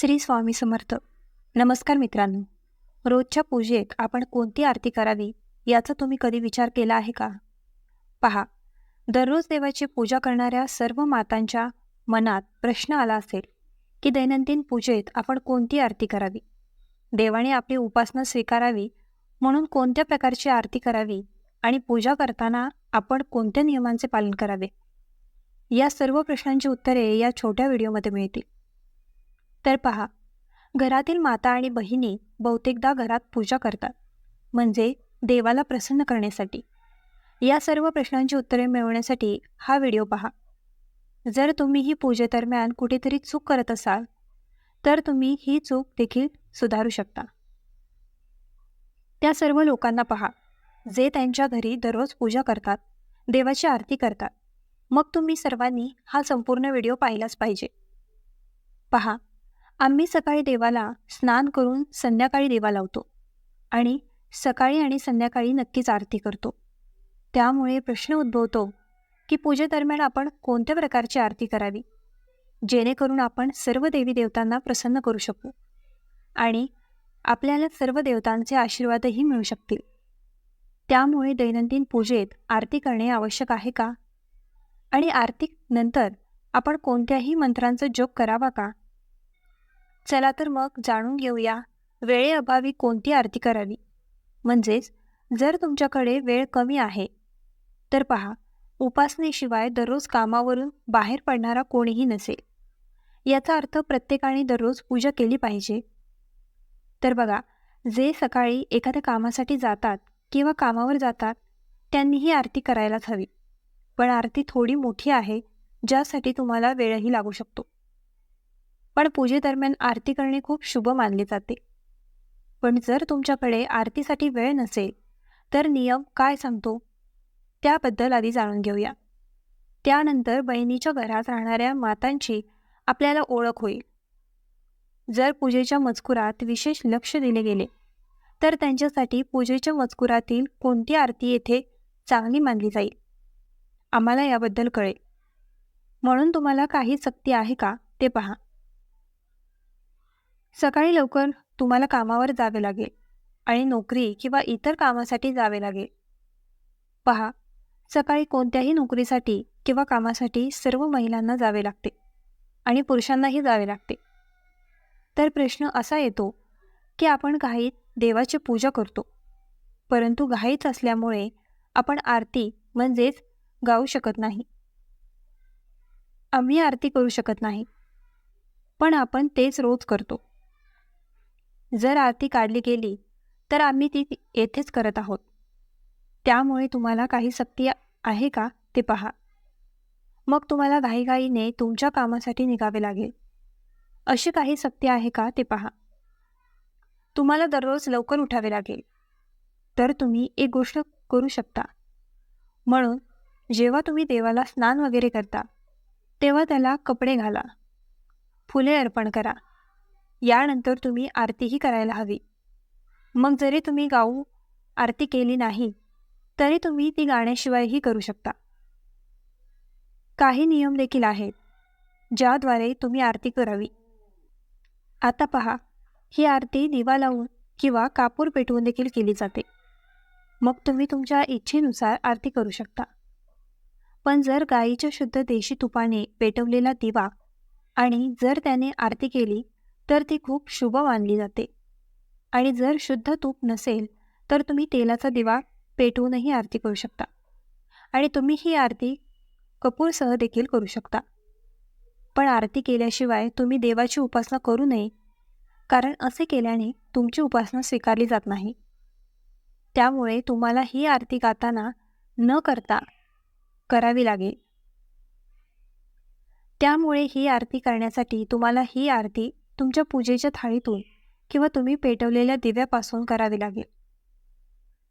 श्री स्वामी समर्थ. नमस्कार मित्रांनो. रोजच्या पूजेत आपण कोणती आरती करावी याचा तुम्ही कधी विचार केला आहे का? पहा दररोज देवाची पूजा करणाऱ्या सर्व मातांच्या मनात प्रश्न आला असेल की दैनंदिन पूजेत आपण कोणती आरती करावी? देवाने आपली उपासना स्वीकारावी म्हणून कोणत्या प्रकारची आरती करावी आणि पूजा करताना आपण कोणत्या नियमांचे पालन करावे? या सर्व प्रश्नांची उत्तरे या छोट्या व्हिडिओमध्ये मिळतील. तर पहा. घरातील माता आणि बहिणी बहुतेकदा घरात पूजा करतात म्हणजे देवाला प्रसन्न करण्यासाठी. या सर्व प्रश्नांची उत्तरे मिळवण्यासाठी हा व्हिडिओ पहा. जर तुम्ही ही पूजेदरम्यान कुठेतरी चूक करत असाल तर तुम्ही ही चूक देखील सुधारू शकता. त्या सर्व लोकांना पहा. जे त्यांच्या घरी दररोज पूजा करतात देवाची आरती करतात मग तुम्ही सर्वांनी हा संपूर्ण व्हिडिओ पाहिलाच पाहिजे. पहा. आम्ही सकाळी देवाला स्नान करून संध्याकाळी देवा लावतो आणि सकाळी आणि संध्याकाळी नक्कीच आरती करतो. त्यामुळे प्रश्न उद्भवतो की पूजेदरम्यान आपण कोणत्या प्रकारची आरती करावी? जेणेकरून आपण सर्व देवी देवतांना प्रसन्न करू शकू आणि आपल्याला सर्व देवतांचे आशीर्वादही मिळू शकतील. त्यामुळे दैनंदिन पूजेत आरती करणे आवश्यक आहे का? आणि आरती नंतर आपण कोणत्याही मंत्रांचा जोग करावा का? चला तर मग जाणून घेऊया वेळेअभावी कोणती आरती करावी. म्हणजेच जर तुमच्याकडे वेळ कमी आहे तर पहा उपासनेशिवाय दररोज कामावरून बाहेर पडणारा कोणीही नसेल. याचा अर्थ प्रत्येकाने दररोज पूजा केली पाहिजे. तर बघा जे सकाळी एखाद्या कामासाठी जातात किंवा कामावर जातात त्यांनी ही आरती करायलाच हवी. पण आरती थोडी मोठी आहे ज्यासाठी तुम्हाला वेळही लागू शकतो. पण पूजेदरम्यान आरती करणे खूप शुभ मानले जाते. पण जर तुमच्याकडे आरतीसाठी वेळ नसेल तर नियम काय सांगतो? त्याबद्दल आधी जाणून घेऊया. त्यानंतर बहिणीच्या घरात राहणाऱ्या मातांची आपल्याला ओळख होईल. जर पूजेच्या मजकुरात विशेष लक्ष दिले गेले तर त्यांच्यासाठी पूजेच्या मजकुरातील कोणती आरती येथे चांगली मानली जाईल? आम्हाला याबद्दल कळेल. म्हणून तुम्हाला काही सक्ती आहे का ते पहा. सकाळी लवकर तुम्हाला कामावर जावे लागेल आणि नोकरी किंवा इतर कामासाठी जावे लागेल. पहा सकाळी कोणत्याही नोकरीसाठी किंवा कामासाठी सर्व महिलांना जावे लागते आणि पुरुषांनाही जावे लागते. तर प्रश्न असा येतो की आपण घाईत देवाची पूजा करतो परंतु घाईच असल्यामुळे आपण आरती म्हणजेच गाऊ शकत नाही. आम्ही आरती करू शकत नाही पण आपण तेच रोज करतो. जर आरती काढली गेली तर आम्ही ती येथेच करत आहोत. त्यामुळे तुम्हाला काही सक्ती आहे का ते पहा. मग तुम्हाला घाईघाईने तुमच्या कामासाठी निघावे लागेल. अशी काही सक्ती आहे का ते पहा. तुम्हाला दररोज लवकर उठावे लागेल. तर तुम्ही एक गोष्ट करू शकता. म्हणून जेव्हा तुम्ही देवाला स्नान वगैरे करता तेव्हा त्याला कपडे घाला. फुले अर्पण करा. यानंतर तुम्ही आरतीही करायला हवी. मग जरी तुम्ही गाऊ आरती केली नाही तरी तुम्ही ती गाण्याशिवायही करू शकता. काही नियम देखील आहेत ज्याद्वारे तुम्ही आरती करावी. आता पहा ही आरती दिवा लावून किंवा कापूर पेटवून देखील केली जाते. मग तुम्ही तुमच्या इच्छेनुसार आरती करू शकता. पण जर गाईच्या शुद्ध देशी तुपाने पेटवलेला दिवा आणि जर त्याने आरती केली तर ती खूप शुभ मानली जाते. आणि जर शुद्ध तूप नसेल तर तुम्ही तेलाचा दिवा पेटवूनही आरती करू शकता. आणि तुम्ही ही आरती कपूरसह देखील करू शकता. पण आरती केल्याशिवाय तुम्ही देवाची उपासना करू नये कारण असे केल्याने तुमची उपासना स्वीकारली जात नाही. त्यामुळे तुम्हाला ही आरती गाताना न करता करावी लागेल. त्यामुळे ही आरती करण्यासाठी तुम्हाला ही आरती तुमच्या पूजेच्या थाळीतून किंवा तुम्ही पेटवलेल्या दिव्यापासून करावी लागेल.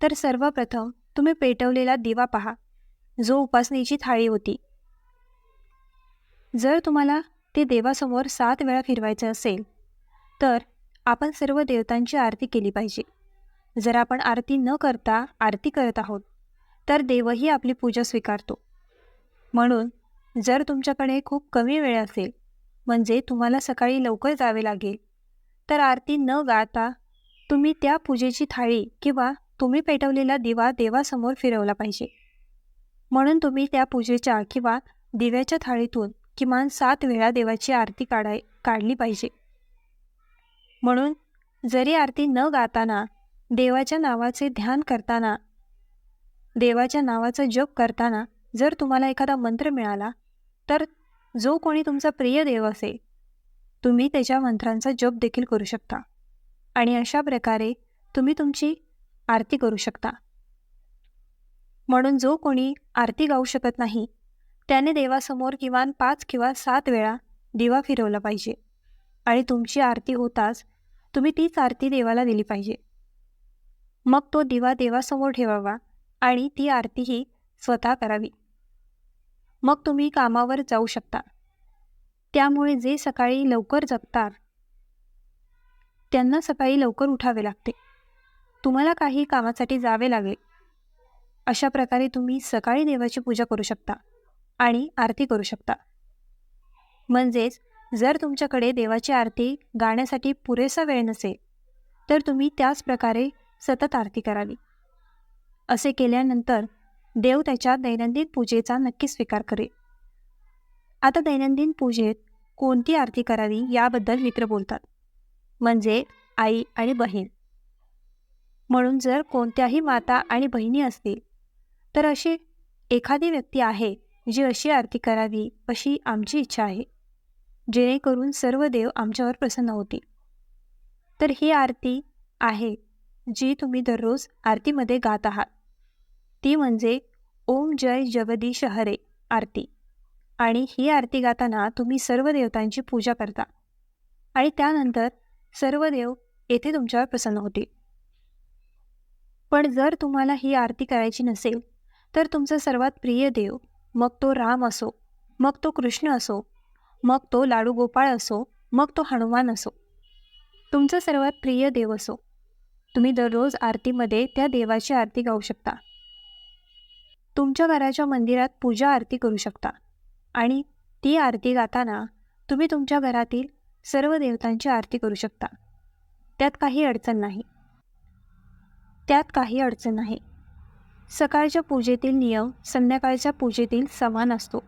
तर सर्वप्रथम तुम्ही पेटवलेला दिवा पहा जो उपासनेची थाळी होती. जर तुम्हाला ते देवासमोर सात वेळा फिरवायचं असेल तर आपण सर्व देवतांची आरती केली पाहिजे. जर आपण आरती न करता आरती करत आहोत तर देवही आपली पूजा स्वीकारतो. म्हणून जर तुमच्याकडे खूप कमी वेळ असेल म्हणजे तुम्हाला सकाळी लवकर जावे लागेल. तर आरती न गाता तुम्ही त्या पूजेची थाळी किंवा तुम्ही पेटवलेला दिवा देवासमोर फिरवला पाहिजे. म्हणून तुम्ही त्या पूजेच्या किंवा दिव्याच्या थाळीतून किमान सात वेळा देवाची आरती काढाय काढली पाहिजे. म्हणून जरी आरती न गाताना देवाच्या नावाचे ध्यान करताना देवाच्या नावाचा जप करताना जर तुम्हाला एखादा मंत्र मिळाला तर जो कोणी तुमचा प्रिय देव असेल तुम्ही त्याच्या मंत्रांचा जप देखील करू शकता. आणि अशा प्रकारे तुम्ही तुमची आरती करू शकता. म्हणून जो कोणी आरती गाऊ शकत नाही त्याने देवासमोर किमान पाच किंवा सात वेळा दिवा फिरवला पाहिजे. आणि तुमची आरती होताच तुम्ही तीच आरती देवाला दिली पाहिजे. मग तो दिवा देवासमोर ठेवावा आणि ती आरतीही स्वतः करावी. मग तुम्ही कामावर जाऊ शकता. त्यामुळे जे सकाळी लवकर जगतात त्यांना सकाळी लवकर उठावे लागते. तुम्हाला काही कामासाठी जावे लागेल. अशा प्रकारे तुम्ही सकाळी देवाची पूजा करू शकता आणि आरती करू शकता. म्हणजेच जर तुमच्याकडे देवाची आरती गाण्यासाठी पुरेसा वेळ नसेल तर तुम्ही त्याच प्रकारे सतत आरती करावी. असे केल्यानंतर देव त्याच्या दैनंदिन पूजेचा नक्की स्वीकार करेल. आता दैनंदिन पूजेत कोणती आरती करावी याबद्दल मित्र बोलतात. म्हणजे आई आणि बहीण. म्हणून जर कोणत्याही माता आणि बहिणी असतील तर अशी एखादी व्यक्ती आहे जी अशी आरती करावी अशी आमची इच्छा आहे. जेणेकरून सर्व देव आमच्यावर प्रसन्न होतील. तर ही आरती आहे जी तुम्ही दररोज आरतीमध्ये गात आहात. ती म्हणजे ओम जय जगदीश हरे आरती. आणि ही आरती गाताना तुम्ही सर्व देवतांची पूजा करता. आणि त्यानंतर सर्व देव येथे तुमच्यावर प्रसन्न होतील. पण जर तुम्हाला ही आरती करायची नसेल तर तुमचा सर्वात प्रिय देव मग तो राम असो मग तो कृष्ण असो मग तो लाडू गोपाळ असो मग तो हनुमान असो. तुमचा सर्वात प्रिय देव असो. तुम्ही दररोज आरतीमध्ये त्या देवाची आरती गाऊ शकता. तुमच्या घराच्या मंदिरात पूजा आरती करू शकता. आणि ती आरती गाताना तुम्ही तुमच्या घरातील सर्व देवतांची आरती करू शकता. त्यात काही अडचण नाही. त्यात काही अडचण नाही. सकाळच्या पूजेतील नियम संध्याकाळच्या पूजेतील समान असतो.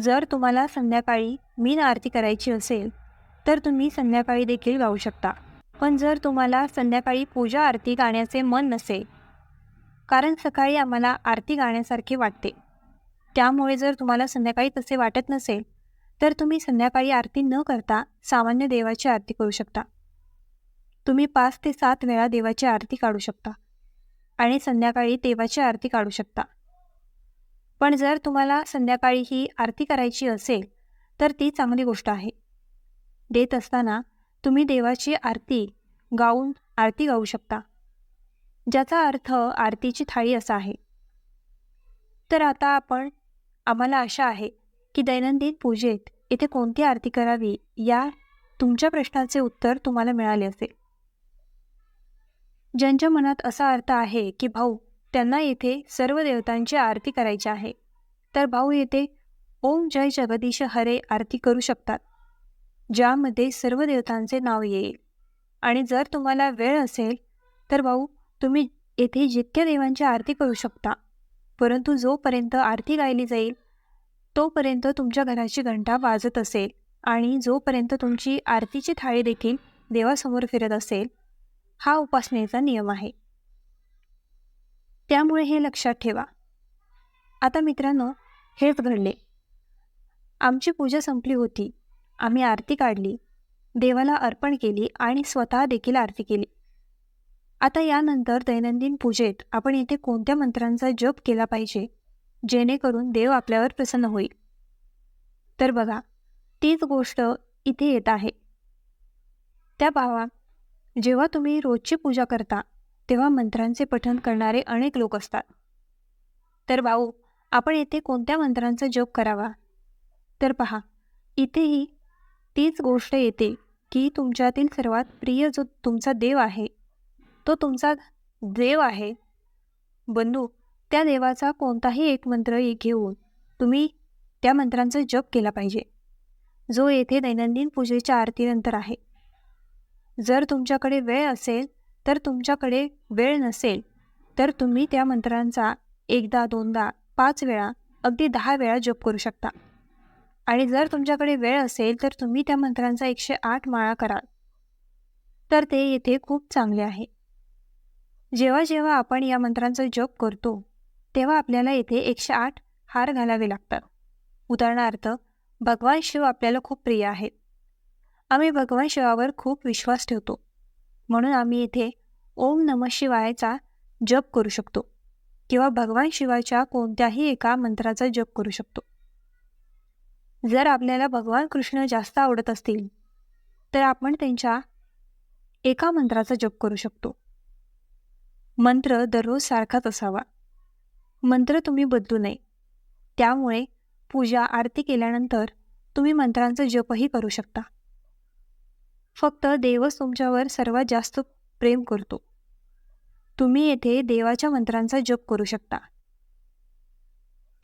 जर तुम्हाला संध्याकाळी मीन आरती करायची असेल तर तुम्ही संध्याकाळी देखील गाऊ शकता. पण जर तुम्हाला संध्याकाळी पूजा आरती गाण्याचे मन नसेल कारण सकाळी आम्हाला आरती गाण्यासारखे वाटते. त्यामुळे जर तुम्हाला संध्याकाळी तसे वाटत नसेल तर तुम्ही संध्याकाळी आरती न करता सामान्य देवाची आरती करू शकता. तुम्ही पाच ते सात वेळा देवाची आरती काढू शकता आणि संध्याकाळी देवाची आरती काढू शकता. पण जर तुम्हाला संध्याकाळी ही आरती करायची असेल तर ती चांगली गोष्ट आहे. देत असताना तुम्ही देवाची आरती गाऊन आरती गाऊ शकता. ज्याचा अर्थ आरतीची थाळी असा आहे. तर आता आपण आम्हाला आशा आहे की दैनंदिन पूजेत इथे कोणती आरती करावी या तुमच्या प्रश्नाचे उत्तर तुम्हाला मिळाले असेल. ज्यांच्या मनात असा अर्थ आहे की भाऊ त्यांना येथे सर्व देवतांची आरती करायची आहे तर भाऊ येथे ओम जय जगदीश हरे आरती करू शकतात ज्यामध्ये सर्व देवतांचे नाव येईल. आणि जर तुम्हाला वेळ असेल तर भाऊ तुम्ही येथे जितक्या देवांची आरती करू शकता परंतु जोपर्यंत आरती गायली जाईल तोपर्यंत तुमच्या घराची घंटा वाजत असेल आणि जोपर्यंत तुमची आरतीची थाळी देखील देवासमोर फिरत असेल हा उपासनेचा नियम आहे. त्यामुळे हे लक्षात ठेवा. आता मित्रांनो हेच घडले. आमची पूजा संपली होती. आम्ही आरती काढली. देवाला अर्पण केली आणि स्वतः देखील आरती केली. आता यानंतर दैनंदिन पूजेत आपण येथे कोणत्या मंत्रांचा जप केला पाहिजे? जेणेकरून देव आपल्यावर प्रसन्न होईल. तर बघा तीच गोष्ट इथे येत आहे. त्या भावा जेव्हा तुम्ही रोजची पूजा करता तेव्हा मंत्रांचे पठण करणारे अनेक लोक असतात. तर भाऊ आपण येथे कोणत्या मंत्रांचा जप करावा? तर पहा इथेही तीच गोष्ट येते की तुमच्यातील सर्वात प्रिय जो तुमचा देव आहे तो तुमचा देव आहे. बंधू त्या देवाचा कोणताही एक मंत्र घेऊन तुम्ही त्या मंत्रांचा जप केला पाहिजे. जो येथे दैनंदिन पूजेच्या आरतीनंतर आहे. जर तुमच्याकडे वेळ असेल तर तुमच्याकडे वेळ नसेल तर तुम्ही त्या मंत्रांचा एकदा दोनदा पाच वेळा अगदी दहा वेळा जप करू शकता. आणि जर तुमच्याकडे वेळ असेल तर तुम्ही त्या मंत्रांचा एकशे आठ माळा कराल. तर ते येथे खूप चांगले आहे. जेव्हा जेव्हा आपण या मंत्रांचा जप करतो तेव्हा आपल्याला येथे एकशे आठ हार घालावे लागतात. उदाहरणार्थ भगवान शिव आपल्याला खूप प्रिय आहेत. आम्ही भगवान शिवावर खूप विश्वास ठेवतो. म्हणून आम्ही येथे ओम नम शिवायचा जप करू शकतो किंवा भगवान शिवाच्या कोणत्याही एका मंत्राचा जप करू शकतो. जर आपल्याला भगवान कृष्ण जास्त आवडत असतील तर आपण त्यांच्या एका मंत्राचा जप करू शकतो. मंत्र दररोज सारखाच असावा. मंत्र तुम्ही बदलू नये. त्यामुळे पूजा आरती केल्यानंतर तुम्ही मंत्रांचा जपही करू शकता. फक्त देवच तुमच्यावर सर्वात जास्त प्रेम करतो. तुम्ही येथे देवाच्या मंत्रांचा जप करू शकता.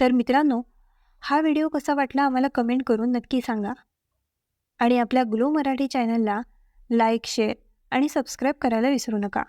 तर मित्रांनो हा व्हिडिओ कसा वाटला आम्हाला कमेंट करून नक्की सांगा. आणि आपल्या ग्लो मराठी चॅनलला लाईक शेअर आणि सबस्क्राईब करायला विसरू नका.